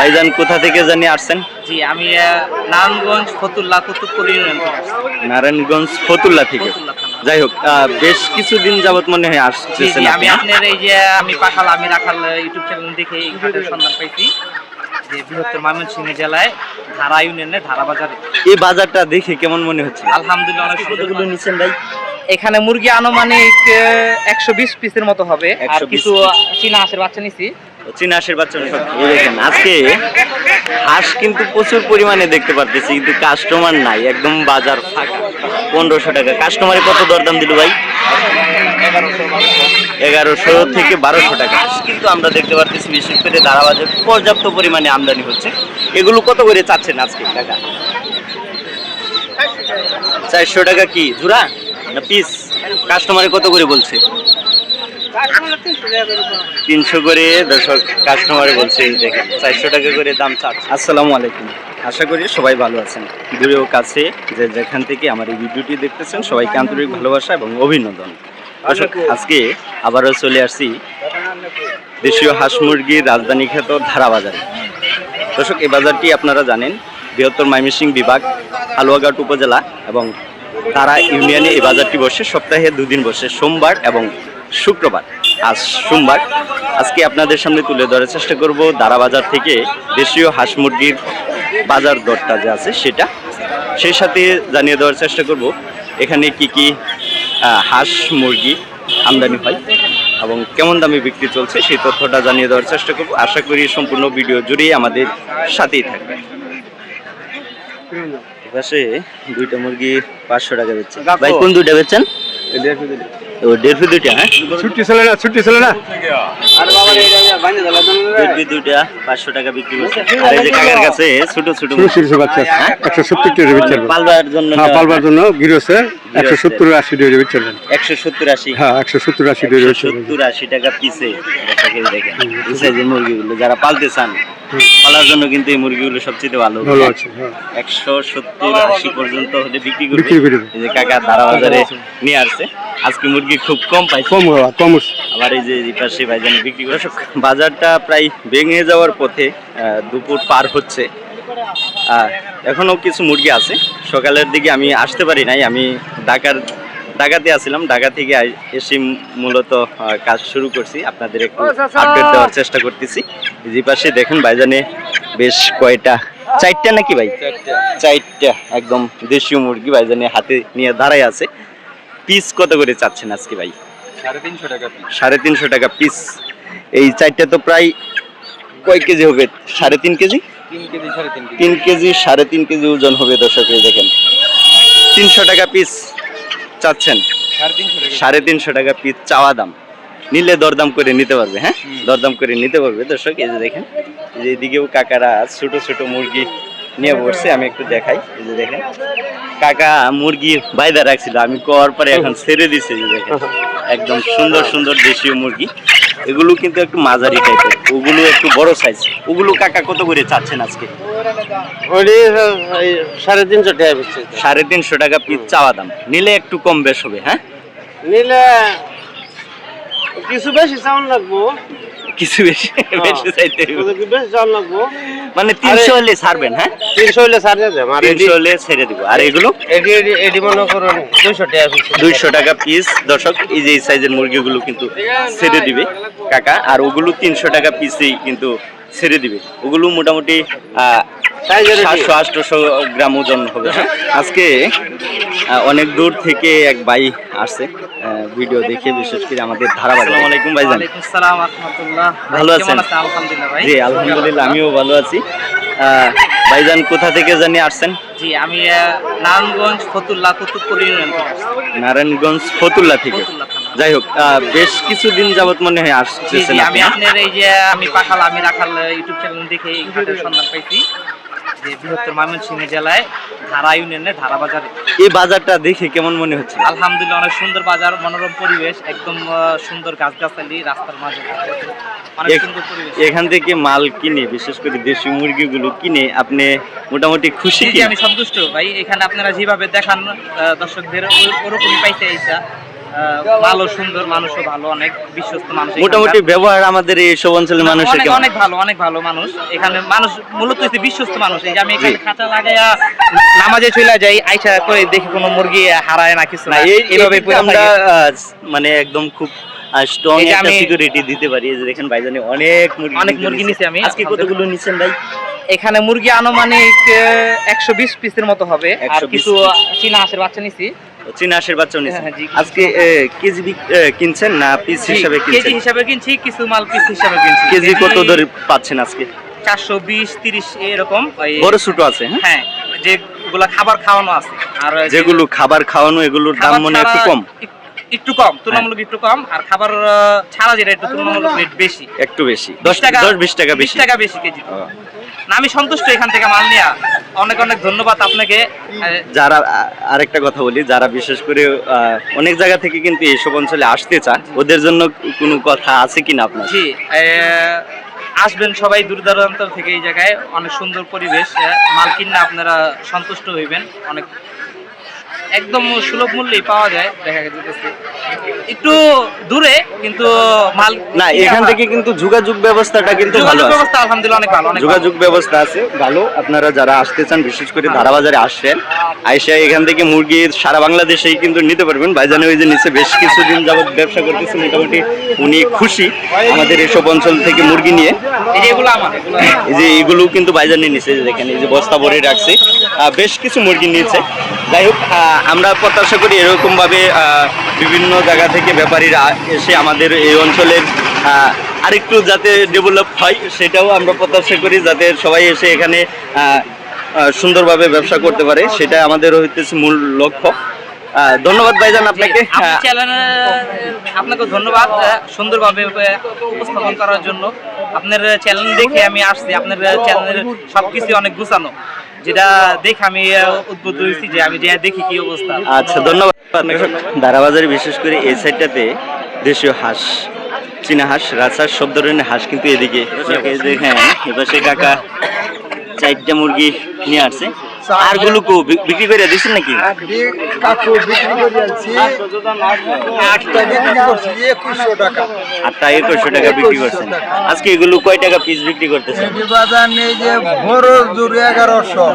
ভাইজান কোথা থেকে জানি আসছেন? জি আমি নারায়ণগঞ্জ ফতুল্লা কুতুবপুর ইউনিয়ন থেকে আসছি। নারায়ণগঞ্জ ফতুল্লা থেকে। যাই হোক আহ, বেশ কিছুদিন যাবত মনে হয় আসছেন জি আমি হ্যাঁ? আপনার এই যে আমি পাখাল আমি রাখাল ইউটিউব চ্যানেল দেখে এই ঘাটের সন্ধান পাইছি যে বৃহত্তর ময়মনসিংহ জেলায় ধারা ইউনিয়নে ধারা বাজারে এই বাজারটা দেখে কেমন মনে হচ্ছে? আলহামদুলিল্লাহ অনেক সুন্দর ভাই। এখানে মুরগি আনুমানিক একশো বিশ পিসের মতো হবে। আর কিছু চীনা হাঁসের বাচ্চা নিছি। চীনা হাঁসের বাচ্চা দেখেন আজকে হাঁস কিন্তু প্রচুর পরিমাণে দেখতে পারতেছি কিন্তু কাস্টমার নাই একদম বাজার ফাঁকা। পনেরোশো টাকা। কাস্টমারে কত দরদাম দিল ভাই? এগারোশো থেকে বারোশো টাকা। কিন্তু আমরা দেখতে পারতেছি বিশেষ করে দাঁড়াবাজার পর্যাপ্ত পরিমাণে আমদানি হচ্ছে। এগুলো কত করে চাচ্ছেন আজকে? টাকা। চারশো টাকা কি? জোড়া? না পিস কাস্টমারে কত করে বলছে? তিনশো করে দর্শক কাস্টমারে বলছে, এই চারশো টাকা করে দাম চাচ্ছে। আসসালামু আলাইকুম। আশা করি সবাই ভালো আছেন। দূরেও কাছে যে যেখান থেকে আমার এই ভিডিওটি দেখতেছেন, সবাইকে আন্তরিক ভালোবাসা এবং অভিনন্দন। দর্শক, আজকে আবারও চলে আসছি দেশীয় হাঁস মুরগির রাজধানী খ্যাত ধারা বাজারে দর্শক, এই বাজারটি আপনারা জানেন, বৃহত্তর ময়মনসিং বিভাগ হালুয়াঘাট উপজেলা এবং তারা ইউনিয়নে এই বাজারটি বসে, সপ্তাহে দুদিন বসে, সোমবার এবং শুক্রবার। আজ সোমবার। আজকে আপনাদের সামনে তুলে ধরার চেষ্টা করব দারা বাজার থেকে দেশীয় হাঁস মুরগির বাজার দরটা যে আছে সেটা। সেই সাথে জানিয়ে দেওয়ার চেষ্টা করব, এখানে কি কি হাঁস মুরগি আমদানি হয় এবং কেমন দামে বিক্রি চলছে সেই তথ্যটা জানিয়ে দেওয়ার চেষ্টা করব। আশা করি সম্পূর্ণ ভিডিও জুড়েই আমাদের সাথেই থাকবে। পাশে দুইটা মুরগি পাঁচশো টাকা বেচছেন ভাই কোন দুইটা বেচছেন? ও দেড়শো দুইটা হ্যাঁ? ছুটি চলে না ছুটি চলে না? দেড়শো দুইটা পাঁচশো টাকা বিক্রি করছে। আর এই যে কাকার কাছে ছোট ছোট ছোট ছোট বাচ্চা হ্যাঁ? একশো সত্তর টাকা বেচে পালবার জন্য হ্যাঁ পালবার জন্য গিরোছে একশো সত্তর আশি টাকা বেচে একশো সত্তর আশি। হ্যাঁ একশো সত্তর আশি টাকা সত্তর আশি টাকা পিসে। দেখেন। মুরগিগুলো যারা পালতে চান পালার জন্য কিন্তু এই মুরগিগুলো সবচেয়ে ভালো। ভালো আছে হ্যাঁ। একশো সত্তর আশি পর্যন্ত হলে বিক্রি করবে। বিক্রি করে দেবে। এই যে কাকা ধারা বাজারে নিয়ে আসছে। আজকে মুরগি খুব কম পাইছে। কম হওয়া কম। আবার এই যে এই পাশে ভাইজানি বিক্রি করে সব বাজারটা প্রায় ভেঙে যাওয়ার পথে দুপুর পার হচ্ছে। আহ, এখনও কিছু মুরগি আছে। সকালের দিকে আমি আসতে পারি নাই। আমি ঢাকার ঢাকাতে আসছিলাম ঢাকা থেকে এসে মূলত কাজ শুরু করছি। আপনাদের একটু আপডেট দেওয়ার চেষ্টা করতেছি। যে পাশে দেখেন ভাইজানে বেশ কয়টা চারটা নাকি ভাই? চারটা। একদম দেশীয় মুরগি ভাইজানে হাতে নিয়ে দাঁড়ায় আছে। পিস কত করে চাচ্ছেন আজকে ভাই? সাড়ে তিনশো টাকা পিস এই চারটা তো প্রায় কয় কেজি হবে? সাড়ে তিন কেজি? তিন কেজি সাড়ে তিন কেজি। ওজন হবে দর্শক দেখেন। তিনশো টাকা পিস চাচ্ছেন? সাড়ে তিনশো টাকা পিস চাওয়া দাম। নিলে দরদাম করে নিতে পারবে হ্যাঁ? দরদাম করে নিতে পারবে। দর্শক এই যে দেখেন এই দিকেও এদিকেও কাকারা ছোট ছোট মুরগি। নিয়ে বসছে আমি একটু দেখাই এই যে দেখেন। কাকা মুরগি বাইদা রাখছিল আমি করার পরে এখন ছেড়ে দিছে যে দেখেন। একদম সুন্দর সুন্দর দেশীয় মুরগি। এগুলো কিন্তু একটু মাঝারি টাইপের ওগুলো একটু বড় সাইজ ওগুলো কাকা কত করে চাচ্ছেন আজকে? সাড়ে তিনশো টাকা সাড়ে তিনশো টাকা পিস চাওয়া দাম। নিলে একটু কম বেশ হবে হ্যাঁ? নিলে কিছু বেশি চাউন লাগবো কিছু বেশি বেশি চাইতে বেশ লাগবো? মানে তিনশো হলে ছাড়বেন হ্যাঁ? তিনশো হলে ছাড় দিয়ে আর হলে ছেড়ে দিব। আর এগুলো? এডি এডি এডি মনে করুন দুইশো টাকা বেচছে দুইশো টাকা পিস দর্শক এই যে এই সাইজের মুরগিগুলো কিন্তু ছেড়ে দিবে কাকা। আর ওগুলো তিনশো টাকা পিসেই কিন্তু ছেড়ে দিবে। ওগুলো মোটামুটি সাতশো আটশোশো গ্রাম ওজন হবে। আজকে অনেক দূর থেকে এক ভাই আসছে ভিডিও দেখে বিশেষ করে আমাদের ধারা আসসালামু আলাইকুম ভাইজান। ওয়ালাইকুম ভালো আছেন? জি আলহামদুলিল্লাহ আমিও ভালো আছি। ভাইজান কোথা থেকে জানি আসছেন? জি আমি নারায়ণগঞ্জ ফতুল্লা কুতুবপুর ইউনিয়ন থেকে নারায়ণগঞ্জ ফতুল্লা থেকে। যাই হোক আহ, বেশ কিছুদিন যাবত মনে হয় আপনি আমি আপনার এই যে আমি পাখাল আমি রাখাল ইউটিউব চ্যানেল দেখে এই ঘাটের সন্ধান পাইছি। যে বৃহত্তর ময়মনসিংহ জেলায় ধারা ইউনিয়নে ধারা বাজারে এই বাজারটা দেখে কেমন মনে হচ্ছে? আলহামদুলিল্লাহ অনেক সুন্দর বাজার মনোরম পরিবেশ একদম সুন্দর গাছগাছালি রাস্তার মাঝে। এখান থেকে মাল কিনে বিশেষ করে দেশি মুরগিগুলো কিনে আপনি মোটামুটি খুশি আমি সন্তুষ্ট ভাই এখানে আপনারা যেভাবে দেখান দর্শকদের ওরকমই পাইতে এইসা ভালো সুন্দর মানুষও ভালো অনেক বিশ্বস্ত মানুষ মোটামুটি ব্যবহার আমাদের এইসব অঞ্চলের মানুষের অনেক অনেক ভালো অনেক ভালো মানুষ। এখানে মানুষ মূলত হচ্ছে বিশ্বস্ত মানুষ। এই যে আমি এখানে খাঁচা লাগাইয়া নামাজে চলে যাই আইসা করে দেখি কোনো মুরগি হারায় না কিছু না। এইভাবে আমরা মানে একদম খুব স্ট্রং একটা আমি- সিকিউরিটি দিতে পারি। এই যে দেখেন ভাইজানি অনেক মুরগি অনেক মুরগি নিছি। আমি। আজকে কতগুলো নিছেন ভাই? এখানে মুরগি আনুমানিক একশো বিশ পিসের মতো হবে। আর কিছু চীনা হাঁসের বাচ্চা নিছি। চীনা হ্যাঁ। আজকে কেজি কিনছেন না পিস হিসাবে কেজি হিসাবে কিনছি কিছু মাল পিস হিসাবে কিনছি। কেজি কত দরে পাচ্ছেন আজকে? চারশো বিশ তিরিশ এরকম। বড় ছোট আছে হ্যাঁ? হ্যাঁ যেগুলা খাবার খাওয়ানো আছে। আর যেগুলো খাবার খাওয়ানো এগুলোর দাম মনে একটু কম? এক- একটু কম তুলনামূলক একটু কম। আর খাবার ছাড়া যেটা একটু তুলনামূলক রেট বেশি। একটু বেশি। দশ টাকা দশ বিশ টাকা বিশ। টাকা বেশি কেজি। না আমি সন্তুষ্ট এখান থেকে মাল নিয়ে। অনেক অনেক ধন্যবাদ আপনাকে। যারা আরেকটা কথা বলি যারা বিশেষ করে অনেক জায়গা থেকে কিন্তু এইসব অঞ্চলে আসতে চান ওদের জন্য কোনো কথা আছে কিনা আপনার? জি আসবেন সবাই দূর দূরান্ত থেকে এই জায়গায় অনেক সুন্দর পরিবেশ আহ, মাল কিনলে আপনারা সন্তুষ্ট হইবেন অনেক একদম সুলভ মূল্যেই পাওয়া যায় দেখা যেতেছে একটু দূরে কিন্তু মাল না এখান থেকে কিন্তু যোগাযোগ ব্যবস্থাটা কিন্তু ভালো ব্যবস্থা আলহামদুলিল্লাহ অনেক ভালো অনেক যোগাযোগ ব্যবস্থা আছে ভালো। আপনারা যারা আসতে চান বিশেষ করে ধারাবাজারে আসছেন আইসা এখান থেকে মুরগি সারা বাংলাদেশেই কিন্তু নিতে পারবেন। ভাইজানে ওই যে নিচে বেশ কিছুদিন যাবত ব্যবসা করতেছে মোটামুটি উনি খুশি আমাদের এসব অঞ্চল থেকে মুরগি নিয়ে। এই যে এগুলো আমার এই যে এগুলো কিন্তু বাইজানে নিচে দেখেন এই যে বস্তা ভরে রাখছে। বেশ কিছু মুরগি নিয়েছে। যাই হোক আমরা প্রত্যাশা করি এরকম ভাবে আহ, বিভিন্ন জায়গা থেকে ব্যাপারীরা এসে আমাদের এই অঞ্চলের আরেকটু যাতে ডেভেলপ হয় সেটাও আমরা প্রত্যাশা করি যাতে সবাই এসে এখানে সুন্দরভাবে ব্যবসা করতে পারে। সেটা আমাদের হইতেছে মূল লক্ষ্য। ধন্যবাদ ভাইজান আপনাকে। আপনি আপনাকে ধন্যবাদ সুন্দরভাবে উপস্থাপন করার জন্য। আপনার চ্যানেল দেখে আমি আসছি আপনার চ্যানেলের সবকিছু অনেক গুছানো। যেটা দেখে আমি উদ্বুদ্ধ হয়েছি যে আমি যে দেখি কি অবস্থা। আচ্ছা ধন্যবাদ দারাবাজারে বিশেষ করে এই সাইডটাতে দেশীয় হাঁস চীনা হাঁস রাজহাঁস সব ধরনের হাঁস কিন্তু এদিকে হ্যাঁ এবার সে কাকা চারটা মুরগি নিয়ে আসছে। আরগুলো কো বিক্রি করে দিচ্ছেন নাকি? কাকু বিক্রি করে আনছি আটটা বিক্রি করছি টাকা আটটা একুশশো টাকা বিক্রি করছেন। আজকে এগুলো কয় টাকা পিস বিক্রি করতেছেন? এটি বাজার নেই যে বড় জোর এগারোশো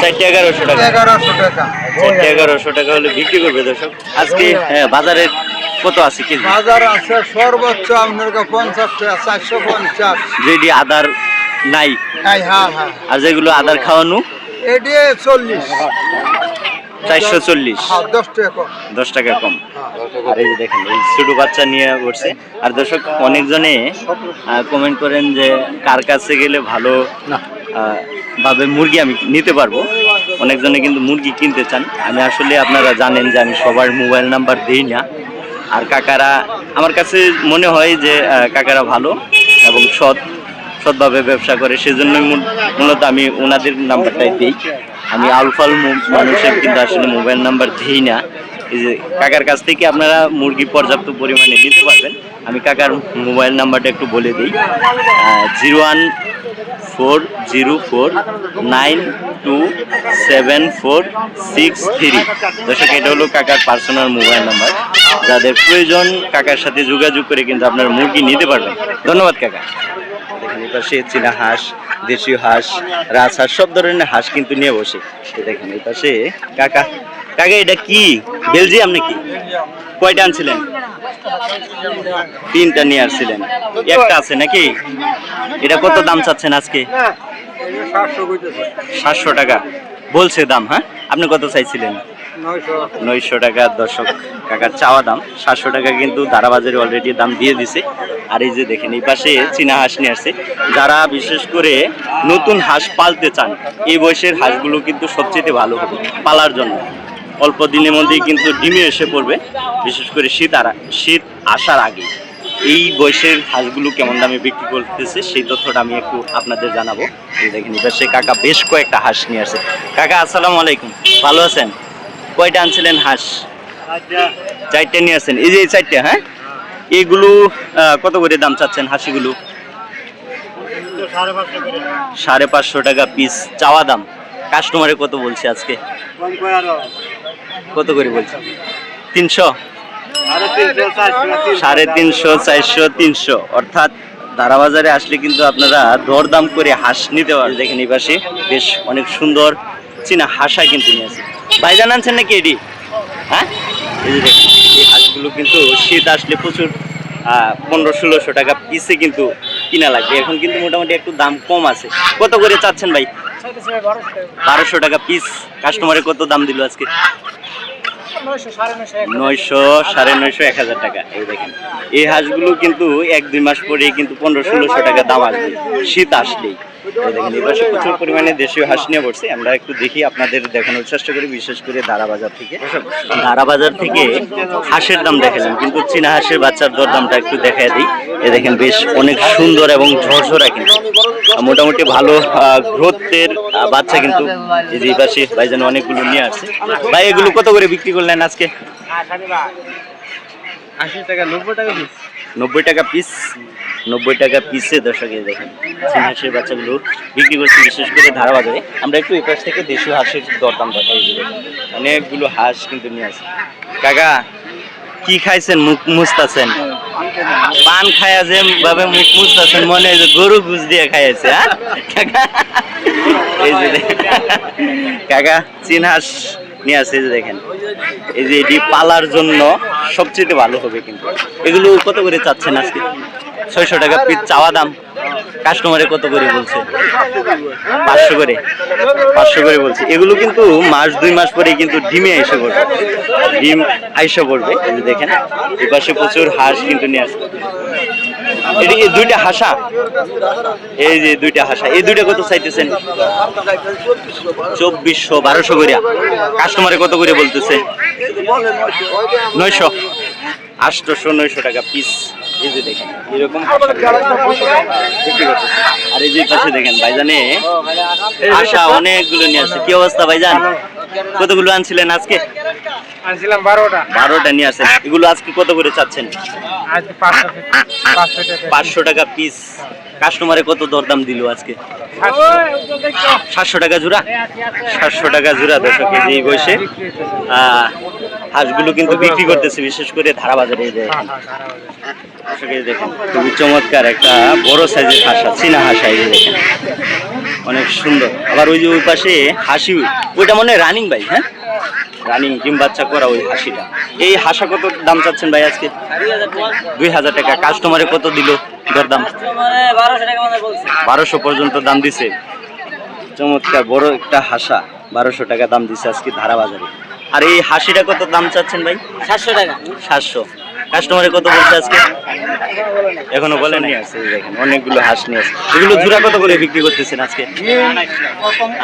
চারটে এগারোশো টাকা। এগারোশো টাকা চারটে এগারোশো টাকা হলে বিক্রি করবে দর্শক। আজকে বাজারের কত আছে কেজি? বাজার আছে সর্বোচ্চ আপনার কাছে পঞ্চাশ টাকা চারশো পঞ্চাশ। যেটি আদার নাই হ্যাঁ হ্যাঁ হ্যাঁ। আর যেগুলো আদার খাওয়ানো? এটি চল্লিশ। চারশো চল্লিশ। হ্যাঁ দশ টাকা কম। আর এই দেখেন এই ছোট বাচ্চা নিয়ে উঠছে। আর দর্শক অনেকজনে কমেন্ট করেন যে কার কাছে গেলে ভালো ভাবে মুরগি আমি নিতে পারব। অনেকজনে কিন্তু মুরগি কিনতে চান। আমি আসলে আপনারা জানেন যে আমি সবার মোবাইল নাম্বার দিই না। আর কাকারা আমার কাছে মনে হয় যে কাকারা ভালো এবং সৎ। সৎভাবে ব্যবসা করে সেজন্যই মূল- মূলত আমি ওনাদের নাম্বারটাই দিই। আমি আলফাল মানুষের কিন্তু আসলে মোবাইল নাম্বার দিই না। এই যে কাকার কাছ থেকে আপনারা মুরগি পর্যাপ্ত পরিমাণে নিতে পারবেন। আমি কাকার মোবাইল নাম্বারটা একটু বলে দিই। Zero one four zero four nine two seven four six three. দর্শক, এটা হলো কাকার পার্সোনাল মোবাইল নাম্বার। যাদের প্রয়োজন, কাকার সাথে যোগাযোগ করে কিন্তু আপনার মুরগি নিতে পারবেন। ধন্যবাদ, কাকা। দেখেন এই পাশে চীনা হাঁস দেশীয় হাঁস রাজহাঁস সব ধরনের হাঁস কিন্তু নিয়ে বসে। দেখেন এই পাশে কাকা। কাকা এটা কি? বেলজিয়াম নাকি? কয়টা আনছিলেন? তিনটা নিয়ে আসছিলেন। একটা আছে নাকি? এটা কত দাম চাচ্ছেন আজকে? সাতশো টাকা। বলছে দাম হ্যাঁ? আপনি কত চাইছিলেন? নয়শো। টাকা দর্শক কাকার চাওয়া দাম। সাতশো টাকা কিন্তু দারাবাজারে অলরেডি দাম দিয়ে দিছে। আর এই যে দেখেন, এই পাশে চীনা হাঁস নিয়ে আসছে। যারা বিশেষ করে নতুন হাঁস পালতে চান, এই বয়সের হাঁসগুলো কিন্তু সবচেয়ে ভালো হবে পালার জন্য। অল্প দিনের মধ্যেই কিন্তু ডিমে এসে পড়বে, বিশেষ করে শীত আর শীত আসার আগে। এই বয়সের হাঁসগুলো কেমন দামে বিক্রি করতেছে, সেই তথ্যটা আমি একটু আপনাদের জানাব। দেখেন এবার সে কাকা বেশ কয়েকটা হাঁস নিয়ে আসছে। কাকা, আসসালামু আলাইকুম। ভালো আছেন? কয়টা আনছিলেন হাঁস? চারটে। নিয়ে আসছেন। এই যে এই চারটে হ্যাঁ? এগুলো কত করে দাম চাচ্ছেন হাসিগুলো? সাড়ে পাঁচশো টাকা পিস চাওয়া দাম? কাস্টমারে কত বলছে আজকে? কত করে বলছে? তিনশো? সাড়ে তিনশো চারশো তিনশো। অর্থাৎ ধারা বাজারে আসলে কিন্তু আপনারা দরদাম করে হাঁস নিতে পারেন। দেখেন এই পাশে বেশ অনেক সুন্দর চীনা হাঁসা কিন্তু নিয়েছে ভাইজান আনছেন নাকি এডি? হ্যাঁ? এই এই হাঁসগুলো কিন্তু শীত আসলে প্রচুর পনেরো ষোলোশো টাকা পিসে কিন্তু কিনা লাগবে। এখন কিন্তু মোটামুটি একটু দাম কম আছে। কত করে চাচ্ছেন ভাই? বারোশো টাকা পিস কাস্টমারে কত দাম দিল আজকে? নয়শো, সাড়ে নয়শো, এক হাজার টাকা। এই দেখেন, এই হাঁসগুলো কিন্তু এক দুই মাস পরে কিন্তু পনেরো ষোলোশো টাকা দাম আসবে। শীত আসলেই। এই দেখেন এই পাশে প্রচুর পরিমাণে দেশীয় হাঁস নিয়ে পড়ছে আমরা একটু দেখি আপনাদের দেখানোর চেষ্টা করি, বিশেষ করে ধারা বাজার থেকে। ধারা বাজার থেকে হাঁসের দাম দেখালাম কিন্তু চীনা হাঁসের বাচ্চার দর দামটা একটু দেখায় দিই। এ দেখেন, বেশ অনেক সুন্দর এবং ঝরঝরা কিন্তু। মোটামুটি ভালো গ্রোথের বাচ্চা কিন্তু এই যে পাশে ভাইজান অনেকগুলো নিয়ে আসছে। ভাই, এগুলো কত করে বিক্রি করলেন আজকে? আশি টাকা, নব্বই টাকা নব্বই টাকা পিস নব্বই টাকা পিসে দর্শকে দেখেন চীন হাঁসের বাচ্চাগুলো বিক্রি করছে বিশেষ করে ধারা বাজারে আমরা একটু এপাশ থেকে দেশীয় হাঁসের দরদাম দেখাই দিই অনেকগুলো হাঁস কিন্তু নিয়ে আসে। কাকা, কি খাইছেন মুখ মুছতাছেন? পান খায়া যে ভাবে মুখ মুছতাছেন, মনে হয় যে গরু গুজ দিয়ে খাইছে হ্যাঁ? কাকা, এই যে কাকা, চীন হাঁস আসে এই যে দেখেন, এই যে এটি পালার জন্য সবচেয়ে ভালো হবে কিন্তু। এগুলো কত করে চাচ্ছেন আজকে? ছয়শো টাকা পিস চাওয়া দাম। কাস্টমারে কত করে বলছে? পাঁচশো করে। পাঁচশো করে বলছে। এগুলো কিন্তু মাস, দুই মাস পরে কিন্তু ডিমে এসে পড়বে। ডিম আইসে পড়বে। দেখেন এই পাশে প্রচুর হাঁস কিন্তু নিয়ে আসবে এটা দুইটা হাসা? এই যে দুইটা হাসা। এই দুইটা কত চাইতেছেন? চব্বিশশো, বারোশো করে কাস্টমারে কত করে বলতেছে? নয়শো। আটশোশো, নয়শো টাকা পিস এই যে দেখেন, এরকম আর এই যে পাশে দেখেন, ভাইজানে আশা অনেকগুলো নিয়ে আসছে। কি অবস্থা, ভাইজান? কতগুলো আনছিলেন আজকে? আনছিলাম বারোটা। বারোটা নিয়ে আসেন। এগুলো আজকে কত করে চাচ্ছেন? পাঁচশো টাকা পিস কাস্টমারে কত দরদাম দিল আজকে? সাতশো টাকা জোড়া? সাতশো টাকা জোড়া দর্শক কেজি আহ, হাঁসগুলো কিন্তু বিক্রি করতেছে বিশেষ করে ধারা বাজারে এই যে দেখেন। খুবই চমৎকার একটা বড় সাইজের হাঁসা চীনা হাঁসা দেখেন। অনেক সুন্দর। আবার ওই যে ওই পাশে হাসি ওইটা মনে হয় রানিং ভাই হ্যাঁ? রানিং ডিম বাচ্চা করা ওই হাসিটা। এই হাসা কত দাম চাচ্ছেন ভাই আজকে? দুই হাজার টাকা। কাস্টমারে কত দিল দরদাম? বারোশো পর্যন্ত দাম দিছে। চমৎকার বড় একটা হাসা। বারোশো টাকা দাম দিছে আজকে ধারা বাজারে আর এই হাসিটা কত দাম চাচ্ছেন ভাই? সাতশো টাকা। সাতশো। কাস্টমারে কত বলছে আজকে। এখনও বলে নাই। আছে অনেকগুলো হাঁস নিয়ে আছে। এগুলো জোড়া কত করে বিক্রি করতেছেন আজকে?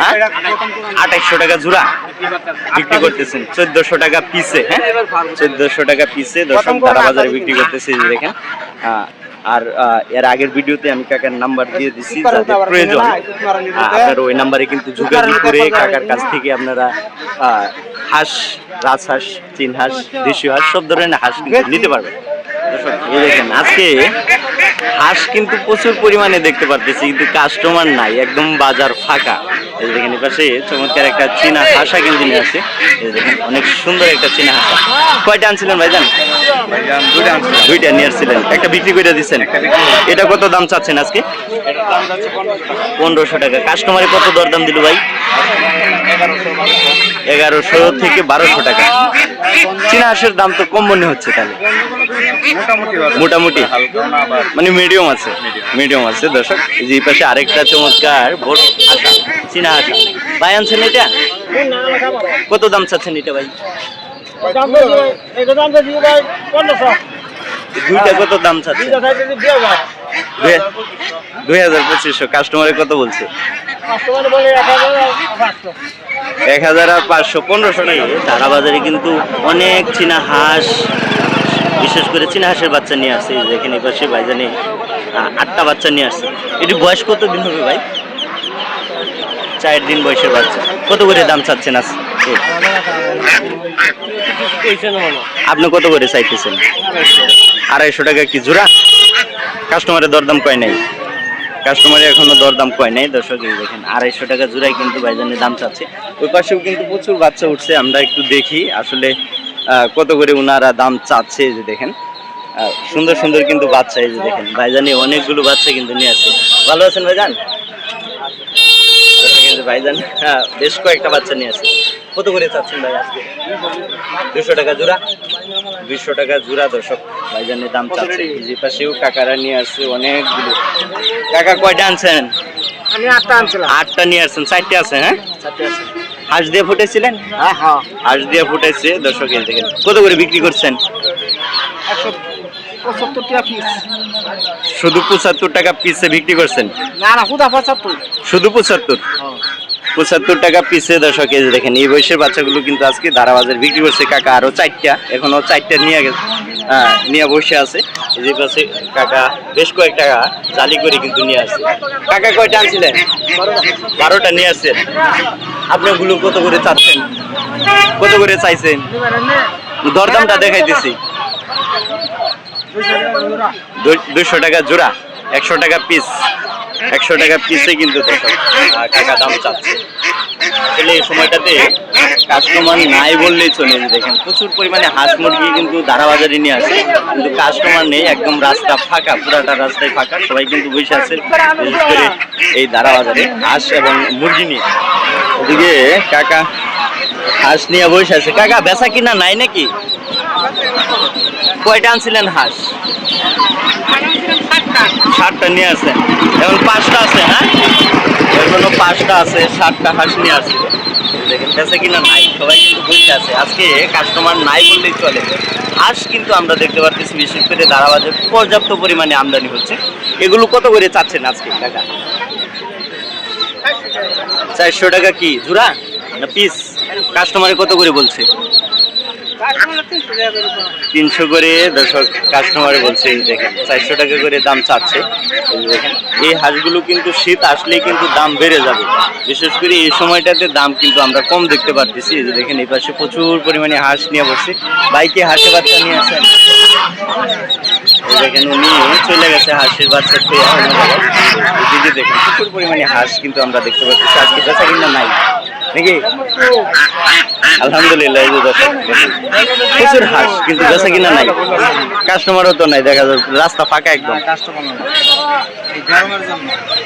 হ্যাঁ? আঠাইশশো টাকা জোড়া বিক্রি করতেছেন। চোদ্দশো টাকা পিসে হ্যাঁ? চোদ্দশো টাকা পিসে দশম তারা বাজারে বিক্রি করতেছে দেখেন। আহ, আর এর আগের ভিডিওতে আমি কাকার নাম্বার দিয়ে দিচ্ছি যাতে প্রয়োজন। আপনার ওই নাম্বারে কিন্তু যোগাযোগ করে কাকার কাছ থেকে আপনারা আহ, হাঁস রাজহাঁস চীন হাঁস দেশীয় হাঁস সব ধরনের হাঁস নিতে পারবেন। দেখেন, আজকে হাঁস কিন্তু প্রচুর পরিমাণে দেখতে পারতেছি, কিন্তু কাস্টমার নাই, একদম বাজার ফাঁকা। এই দেখেন, এপাশে চমৎকার একটা চীনা হাঁসা কিন্তু নিয়ে আছে এই দেখেন, অনেক সুন্দর একটা চীনা হাঁসা। কয়টা আনছিলেন ভাইজান? দুইটা নিয়ে আসছিলেন, একটা বিক্রি করে দিচ্ছেন। এটা কত দাম চাচ্ছেন আজকে? পনেরোশো টাকা। কাস্টমারে কত দরদাম দিল ভাই? এগারোশো থেকে বারোশো টাকা। চীনা হাঁসের দাম তো কম মনে হচ্ছে তাহলে। মোটামুটি মানে মিডিয়াম আছে। মিডিয়াম আছে দর্শক। যে পাশে আরেকটা চমৎকার বড় আশা চীনা আশা ভাই আনছেন এটা? কত দাম চাচ্ছেন এটা ভাই? দুইটা কত দাম চাচ্ছেন? দুই- দুই হাজার পঁচিশশো। কাস্টমারে কত বলছে? এক হাজার আর পাঁচশো পনেরোশো। টাকা তারা বাজারে কিন্তু অনেক চীনা হাঁস বিশেষ করে চীনা বাচ্চা নিয়ে আসছে, এই যে এখানে পাশে ভাইজানে আটটা বাচ্চা নিয়ে আসছে। এটি বয়স কত দিন হবে ভাই? চার দিন বয়সের বাচ্চা। কত করে দাম চাচ্ছেন আজ? আপনি কত করে চাইতেছেন? আড়াইশো টাকা কি জোড়া? কাস্টমারের দরদাম কয় নাই? কাস্টমারের এখনও দরদাম কয় নাই? দর্শক, এই দেখেন, আড়াইশো টাকা জোড়াই কিন্তু ভাইজানের দাম চাচ্ছে। ওই পাশেও কিন্তু প্রচুর বাচ্চা উঠছে, আমরা একটু দেখি। আসলে কত করে ওনারা দাম চাচ্ছে যে দেখেন। সুন্দর সুন্দর কিন্তু বাচ্চা এই যে দেখেন। ভাইজানি অনেকগুলো বাচ্চা কিন্তু নিয়ে আসছে। ভালো আছেন ভাইজান? কিন্তু ভাইজান হ্যাঁ বেশ কয়েকটা বাচ্চা নিয়ে আসছে। কত করে চাচ্ছেন ভাই আজকে? দুশো টাকা জোড়া? দুশো টাকা জোড়া দর্শক ভাইজানের দাম চাচ্ছে। যে পাশেও কাকারা নিয়ে আসছে অনেকগুলো। কাকা কয়টা আনছেন? আটটা নিয়ে আসছেন চারটে আছে হ্যাঁ? চারটে আছে। হাঁস দিয়ে ফুটেছিলেন? হ্যাঁ হ্যাঁ। হাঁস দিয়ে ফুটেছে দর্শক কত করে বিক্রি করছেন? একশো পঁচাত্তর টাকা পিস শুধু পঁচাত্তর টাকা পিসে বিক্রি করছেন? না না হুদা পঁচাত্তর। শুধু পঁচাত্তর? পঁচাত্তর টাকা পিসে এই যে দেখেন এই বয়সের বাচ্চাগুলো কিন্তু আজকে দারা বাজার বিক্রি করছে কাকা আরও চারটা এখনও চারটা নিয়ে গেছে হ্যাঁ, নিয়ে বসে আছে। যে পাশে কাকা বেশ কয়েক টাকা জালি করে কিন্তু নিয়ে আসছে। কাকা কয়টা আনছিলেন? বারোটা নিয়ে আসছেন আপনি ওগুলো কত করে চাচ্ছেন? কত করে চাইছেন? দরদামটা দেখাইতেছি। দু- দুশো টাকা জোড়া একশো টাকা পিস। একশো টাকা পিসে কিন্তু কাকা দাম চাচ্ছে। আসলে এই সময়টাতে কাস্টমার নাই বললেই চলে যে দেখেন, প্রচুর পরিমাণে হাঁস মুরগি কিন্তু দাঁড়া বাজারে নিয়ে আসে। কিন্তু কাস্টমার নেই, একদম রাস্তা ফাঁকা, পুরাটা রাস্তায় ফাঁকা, সবাই কিন্তু বসে আছে বিশেষ করে এই দাঁড়া বাজারে হাঁস এবং মুরগি নিয়ে। ওদিকে কাকা হাঁস নিয়ে বসে আছে। কাকা, বেচা কিনা নাই নাকি? কয়টা আনছিলেন হাঁস? ষাটটা নিয়ে আসেন এখন পাঁচটা আছে হ্যাঁ এখনও পাঁচটা আছে ষাটটা হাঁস নিয়ে আসছে আজকে কাস্টমার নাই চলে। হাঁস কিন্তু আমরা দেখতে বিশেষ করে পর্যাপ্ত পরিমাণে আমদানি হচ্ছে। এগুলো কত করে চাচ্ছেন আজকে টাকা চারশো টাকা কি? জোড়া? পিস কাস্টমারে কত করে বলছে? তিনশো করে দর্শক কাস্টমার বলছে দেখেন, চারশো টাকা করে দাম চাচ্ছে। এই হাঁসগুলো কিন্তু শীত আসলেই কিন্তু দাম বেড়ে যাবে। বিশেষ করে এই সময়টাতে দাম কিন্তু আমরা কম দেখতে পারতেছি। যে দেখেন, এই পাশে প্রচুর পরিমাণে হাঁস নিয়ে বসছে বাইকে হাঁসে বাচ্চা নিয়ে আসেন। দেখেন, উনি চলে গেছে হাঁসের বাচ্চা খেয়ে অন্য দেখেন, প্রচুর পরিমাণে হাঁস কিন্তু আমরা দেখতে পাচ্ছি আজকে বেচা কিনা নাই। নাকি? আলহামদুলিল্লাহ এই যে দর্শক প্রচুর হাঁস কিন্তু বেচা কিনা নাই। কাস্টমারও তো নাই দেখা যায় রাস্তা ফাঁকা একদম।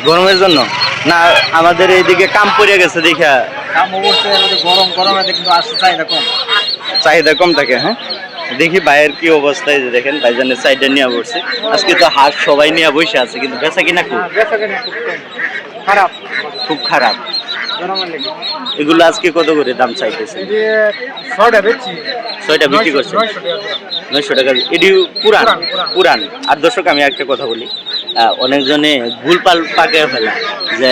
গরমের জন্য? না আমাদের এইদিকে কাম পড়ে গেছে দেখা। গরম গরমে কিন্তু চাহিদা কম চাহিদা কম থাকে হ্যাঁ? দেখি ভাইয়ের কি অবস্থায় এই যে দেখেন ভাইজানের সাইডে নিয়ে বসছে। আজকে তো হাঁস সবাই নিয়ে বসে আছে কিন্তু বেচা কিনা খুব। খারাপ। খুব খারাপ। এগুলো আজকে কত করে দাম চাইতেছে ছয়টা বিক্রি করছে নয়শো টাকা এটি পুরান। পুরান আর দর্শক আমি একটা কথা বলি। অনেকজনে ভুল পাল পাকে ফেলে। যে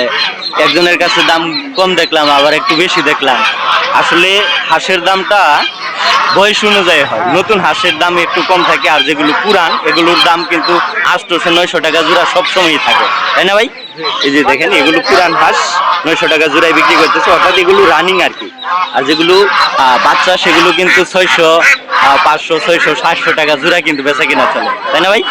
একজনের কাছে দাম কম দেখলাম আবার একটু বেশি দেখলাম। আসলে হাঁসের দামটা বয়স অনুযায়ী হয়। নতুন হাঁসের দাম একটু কম থাকে আর যেগুলো পুরান, এগুলোর দাম কিন্তু আটশোশো, নয়শো টাকা জোড়া সবসময়ই থাকে। তাই না ভাই? এই যে দেখেন, এগুলো পুরান হাঁস, নয়শো টাকা জোড়ায় বিক্রি করতেছে। অর্থাৎ এগুলো রানিং আর কি। আর যেগুলো বাচ্চা, সেগুলো কিন্তু ছয়শো পাঁচশো, ছয়শো, সাতশো টাকা জোড়া কিন্তু বেচা কিনা চলে। তাই না ভাই?